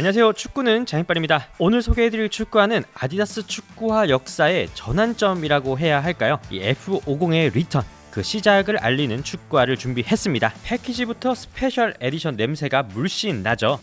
안녕하세요. 축구는 장인빨입니다. 오늘 소개해드릴 축구화는 아디다스 축구화 역사의 전환점이라고 해야 할까요? 이 F50의 리턴. 그 시작을 알리는 축구화를 준비했습니다. 패키지부터 스페셜 에디션 냄새가 물씬 나죠.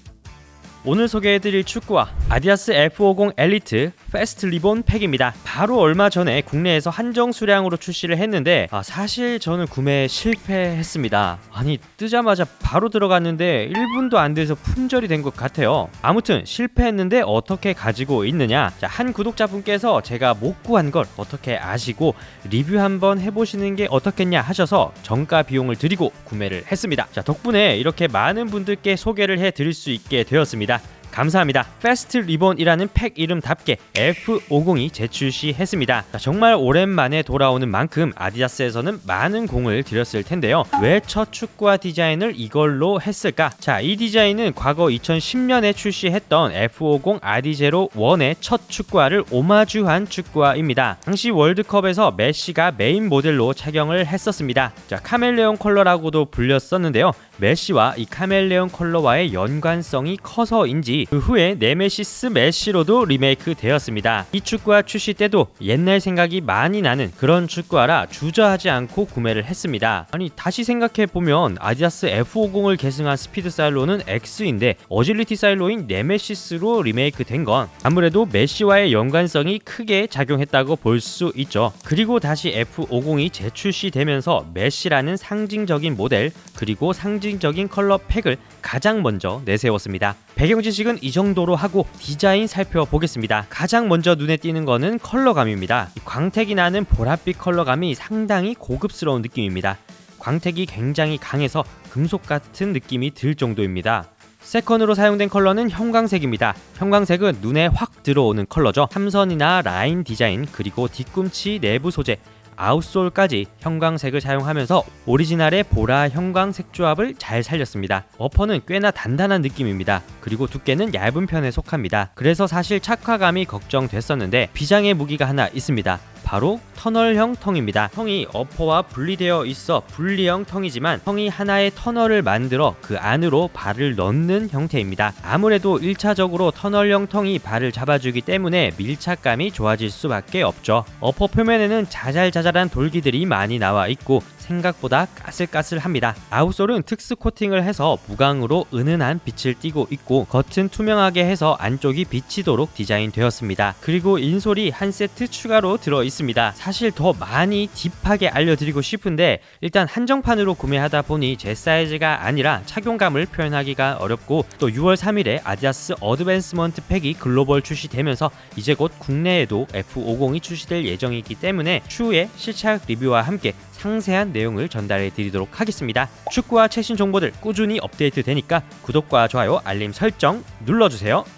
오늘 소개해드릴 축구화 아디다스 F50 엘리트 페스트 리본 팩입니다. 바로 얼마 전에 국내에서 한정 수량으로 출시를 했는데 아, 사실 저는 구매에 실패했습니다. 아니 뜨자마자 바로 들어갔는데 1분도 안 돼서 품절이 된 것 같아요. 아무튼 실패했는데 어떻게 가지고 있느냐? 자, 한 구독자분께서 제가 못 구한 걸 어떻게 아시고 리뷰 한번 해보시는 게 어떻겠냐 하셔서 정가 비용을 드리고 구매를 했습니다. 자 덕분에 이렇게 많은 분들께 소개를 해드릴 수 있게 되었습니다. 감사합니다. 패스트 리본이라는 팩 이름답게 F50이 재출시했습니다. 자, 정말 오랜만에 돌아오는 만큼 아디다스에서는 많은 공을 들였을 텐데요. 왜 첫 축구화 디자인을 이걸로 했을까? 자, 이 디자인은 과거 2010년에 출시했던 F50 아디제로 1의 첫 축구화를 오마주한 축구화입니다. 당시 월드컵에서 메시가 메인 모델로 착용을 했었습니다. 자, 카멜레온 컬러라고도 불렸었는데요. 메시와 이 카멜레온 컬러와의 연관성이 커서인지 그 후에 네메시스 메시로도 리메이크 되었습니다. 이 축구화 출시 때도 옛날 생각이 많이 나는 그런 축구화라 주저하지 않고 구매를 했습니다. 아니 다시 생각해 보면 아디다스 F50을 계승한 스피드 사일로는 X인데 어질리티 사일로인 네메시스로 리메이크 된 건 아무래도 메시와의 연관성이 크게 작용했다고 볼 수 있죠. 그리고 다시 F50이 재출시되면서 메시라는 상징적인 모델 그리고 상징적인 컬러 팩을 가장 먼저 내세웠습니다. 배경 지식은 이 정도로 하고 디자인 살펴보겠습니다. 가장 먼저 눈에 띄는 거는 컬러감입니다. 이 광택이 나는 보랏빛 컬러감이 상당히 고급스러운 느낌입니다. 광택이 굉장히 강해서 금속 같은 느낌이 들 정도입니다. 세컨으로 사용된 컬러는 형광색입니다. 형광색은 눈에 확 들어오는 컬러죠. 삼선이나 라인 디자인 그리고 뒤꿈치 내부 소재 아웃솔까지 형광색을 사용하면서 오리지널의 보라 형광색 조합을 잘 살렸습니다. 어퍼는 꽤나 단단한 느낌입니다. 그리고 두께는 얇은 편에 속합니다. 그래서 사실 착화감이 걱정됐었는데 비장의 무기가 하나 있습니다. 바로 터널형 텅입니다. 텅이 어퍼와 분리되어 있어 분리형 텅이지만 텅이 하나의 터널을 만들어 그 안으로 발을 넣는 형태입니다. 아무래도 1차적으로 터널형 텅이 발을 잡아주기 때문에 밀착감이 좋아질 수밖에 없죠. 어퍼 표면에는 자잘자잘한 돌기들이 많이 나와 있고 생각보다 까슬까슬합니다. 아웃솔은 특수 코팅을 해서 무광으로 은은한 빛을 띠고 있고 겉은 투명하게 해서 안쪽이 비치도록 디자인되었습니다. 그리고 인솔이 한 세트 추가로 들어 있 습니다. 사실 더 많이 딥하게 알려드리고 싶은데 일단 한정판으로 구매하다 보니 제 사이즈가 아니라 착용감을 표현하기가 어렵고 또 6월 3일에 아디다스 어드밴스먼트 팩이 글로벌 출시되면서 이제 곧 국내에도 F50이 출시될 예정이기 때문에 추후에 실착 리뷰와 함께 상세한 내용을 전달해 드리도록 하겠습니다. 축구와 최신 정보들 꾸준히 업데이트 되니까 구독과 좋아요, 알림 설정 눌러주세요.